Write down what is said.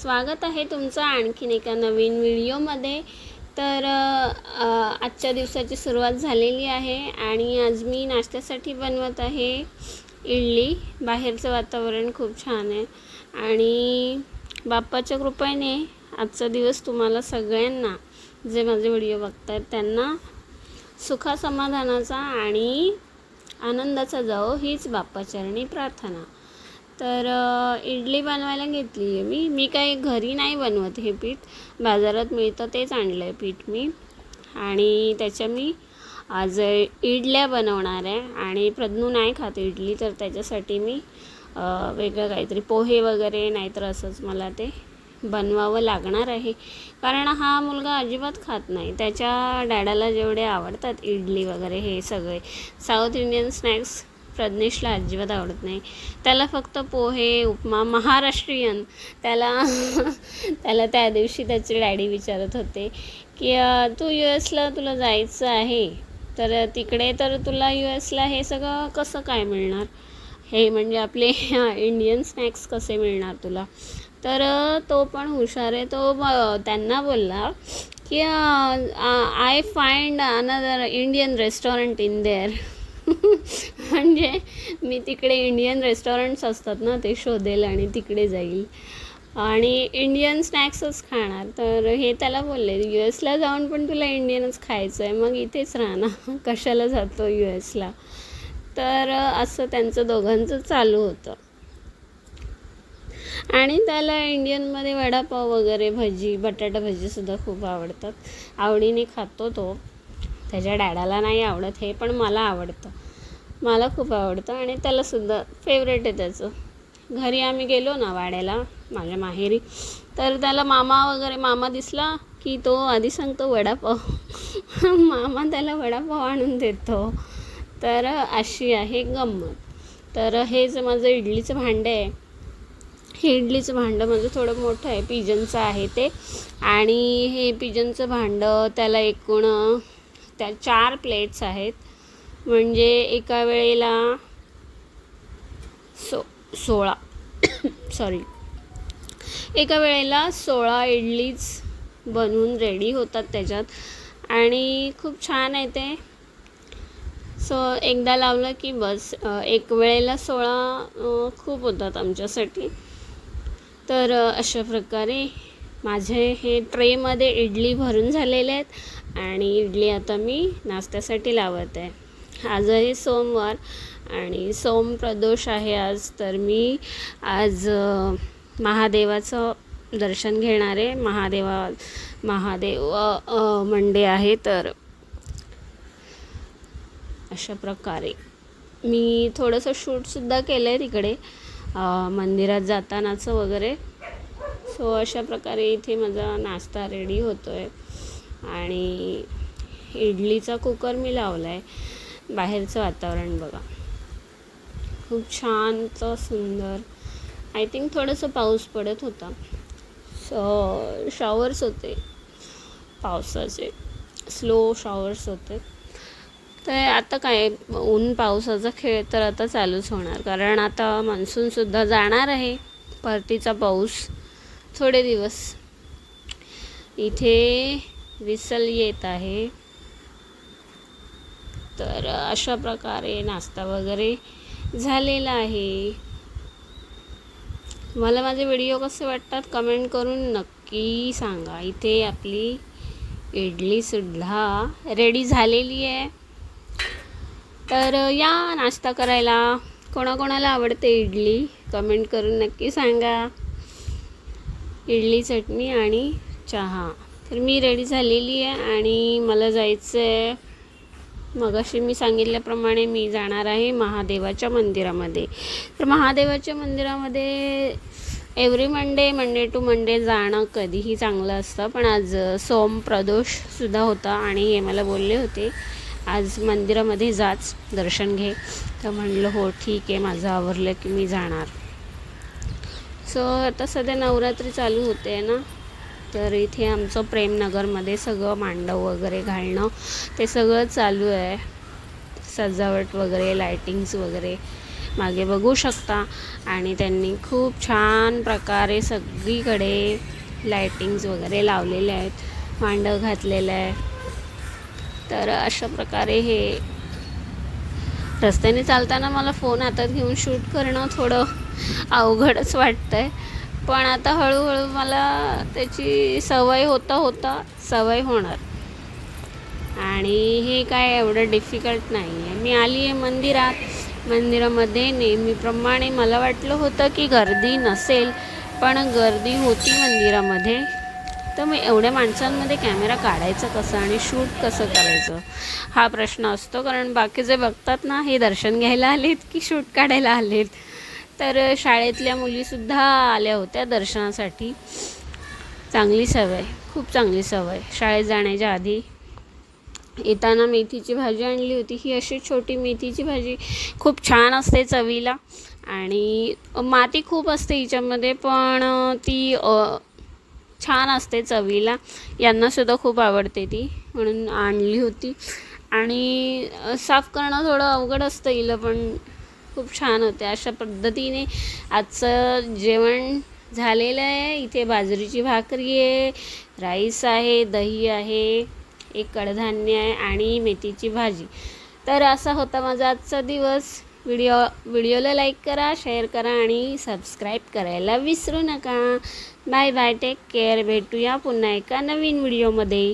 स्वागत आहे तुमचं आणखीन एका नवीन व्हिडिओमध्ये. तर आजच्या दिवसाची सुरुवात झालेली आहे आणि आज मी नाश्त्यासाठी बनवत आहे इडली. बाहेरचं वातावरण खूप छान आहे. आणि बाप्पाच्या कृपेने आजचा दिवस तुम्हाला सगळ्यांना जे माझे व्हिडिओ बघतात त्यांना सुखासमाधानाचा आणि आनंदाचा जाओ हीच बाप्पाचरणी प्रार्थना. तर इडली बनवायला घेतली आहे मी. मी काही घरी नाही बनवत हे पीठ. बाजारात मिळतं तेच आणलं आहे पीठ मी. आणि त्याच्या मी आज इडल्या बनवणार आहे. आणि प्रज्ञू नाही खात इडली तर त्याच्यासाठी मी वेगळं काहीतरी पोहे वगैरे नाहीतर असंच मला ते बनवावं लागणार आहे. कारण हा मुलगा अजिबात खात नाही. त्याच्या डॅडाला जेवढे आवडतात इडली वगैरे हे सगळे. साऊथ इंडियन स्नॅक्स प्रज्ञेशला अजिबात आवडत नाही. त्याला फक्त पोहे उपमा महाराष्ट्रीयन. त्याला त्याला त्या दिवशी त्याचे डॅडी विचारत होते की तू यू एसला तुला जायचं आहे? तर तिकडे तर तुला यू एसला हे सगळं कसं काय मिळणार? हे म्हणजे आपले इंडियन स्नॅक्स कसे मिळणार तुला? तर तो पण हुशार आहे. तो त्यांना बोलला की I find another Indian restaurant in there म्हणजे मी तिकडे इंडियन रेस्टॉरंट्स असतात ना ते शोधेल आणि तिकडे जाईल. आणि इंडियन स्नॅक्सच खाणार. तर हे त्याला बोलले यू एसला जाऊन पण तुला इंडियनच खायचं आहे मग इथेच राहणार ना. कशाला जातो यू एसला तर असं त्यांचं दोघांचं चालू होतं. आणि त्याला इंडियनमध्ये वडापाव वगैरे भजी बटाटा भजीसुद्धा खूप आवडतात. आवडीने खातो तो. त्याच्या डॅडाला नाही आवडत हे पण मला आवडतं. मला खूप आवडतं आणि त्यालासुद्धा फेवरेट आहे त्याचं. घरी आम्ही गेलो ना वाड्याला माझ्या माहेरी तर त्याला मामा वगैरे मामा दिसला की तो आधी सांगतो वडापाव. मामा त्याला वडापाव आणून देतो. तर अशी आहे गंमत. तर हे जे माझं इडलीचं भांडं आहे हे इडलीचं भांडं माझं थोडं मोठं आहे पिजनचं आहे ते. आणि हे पिजनचं भांडं त्याला एकूण त्या चार प्लेट्स आहेत. म्हणजे एका वेळेला सो सोळा. सॉरी एका वेळेला सोळा इडलीच बनवून रेडी होतात त्याच्यात. आणि खूप छान आहे ते. सो एकदा लावलं की बस. एक वेळेला सोळा खूप होतात आमच्यासाठी. तर अशा प्रकारे माझे हे ट्रेमध्ये इडली भरून झालेले आहेत. आणि इडली आता मी नाश्त्यासाठी लावत. आहे आजही सोमवार आणि सोम प्रदोष आहे आज तर मी आज महादेवाचं दर्शन घेणार आहे. महादेवा महादेव मंडे आहे तर अशा प्रकारे. मी थोडंसं शूटसुद्धा केलं आहे तिकडे मंदिरात जातानाचं वगैरे. सो अशा प्रकारे इथे माझा नाश्ता रेडी होतो आहे आणि इडलीचा कुकर मी लावला आहे बाहेरचं वातावरण बघा. खूप शांत सुंदर. आय थिंक थोडंसं पाऊस पडत होता. सो शॉवर्स होते. पावसाचे. स्लो शॉवर्स होते. तर आता काय ऊन पावसाचा खेळ तर आता चालूच होणार. कारण आता मान्सूनसुद्धा जाणार आहे. परतीचा पाऊस थोडे दिवस. इथे विसल येत आहे. तर अशा प्रकारे नाश्ता वगैरे झालेला आहे. मला माझे व्हिडिओ कसे वाटतात कमेंट करून नक्की सांगा. इथे आपली इडलीसुद्धा रेडी झालेली आहे. तर या नाश्ता करायला कोणाकोणाला आवडते इडली कमेंट करून नक्की सांगा. इडली चटणी आणि चहा. तर मी रेडी झालेली आहे आणि मला जायचं आहे मगाशी मी सांगितल्याप्रमाणे मी जाणार आहे महादेवाच्या मंदिरामध्ये. तर महादेवाच्या मंदिरामध्ये every Monday Monday to Monday जाणं कधीही चांगलं असतं. पण आज सोम प्रदोषसुद्धा होता आणि हे मला बोलले होते आज मंदिरामध्ये जाच दर्शन घे. तर म्हणलं हो ठीक आहे. माझं आवरलं की मी जाणार. सो आता सध्या नवरात्री चालू होते आहे ना. तर इथे आमचं प्रेमनगरमध्ये सगळं मांडव वगैरे घालणं ते सगळं चालू आहे. सजावट वगैरे लायटिंग्स वगैरे मागे बघू शकता. आणि त्यांनी खूप छान प्रकारे सगळीकडे लायटिंग्स वगैरे लावलेले आहेत. मांडव घातलेलं आहे. तर अशा प्रकारे हे रस्त्याने चालताना मला फोन हातात घेऊन शूट करणं थोडं अवघडच वाटतं आहे पण आता हळूहळू मला त्याची सवय होता होता सवय होणार. आणि हे काय एवढं डिफिकल्ट नाही आहे मी आली आहे मंदिरात. मंदिरामध्ये नेहमीप्रमाणे मला वाटलं होतं की गर्दी नसेल पण गर्दी होती मंदिरामध्ये. तर मग एवढ्या माणसांमध्ये कॅमेरा काढायचा कसा आणि शूट कसं करायचं? हा प्रश्न असतो. कारण बाकी जे बघतात ना हे दर्शन घ्यायला आलेत की शूट काढायला आलेत? तर शाळेतल्या मुलीसुद्धा आल्या होत्या दर्शनासाठी. चांगली सवय खूप चांगली सवय. शाळेत जाण्याच्या आधी येताना मेथीची भाजी आणली होती. ही अशी छोटी मेथीची भाजी खूप छान असते चवीला आणि माती खूप असते हिच्यामध्ये पण ती छान असते चवीला. यांनासुद्धा खूप आवडते ती म्हणून आणली होती. आणि साफ करणं थोडं अवघड असतं हिला पण खूप छान होते. अशा पद्धतीने आजचं जेवण झालेलं आहे. इथे बाजरीची भाकरी आहे राईस आहे दही आहे एक कडधान्य आहे आणि मेथीची भाजी. तर असा होता माझा आजचा दिवस. व्हिडिओ व्हिडिओला लाईक करा शेअर करा आणि सबस्क्राईब करायला विसरू नका. बाय बाय टेक केअर भेटूया पुन्हा एका नवीन व्हिडिओमध्ये.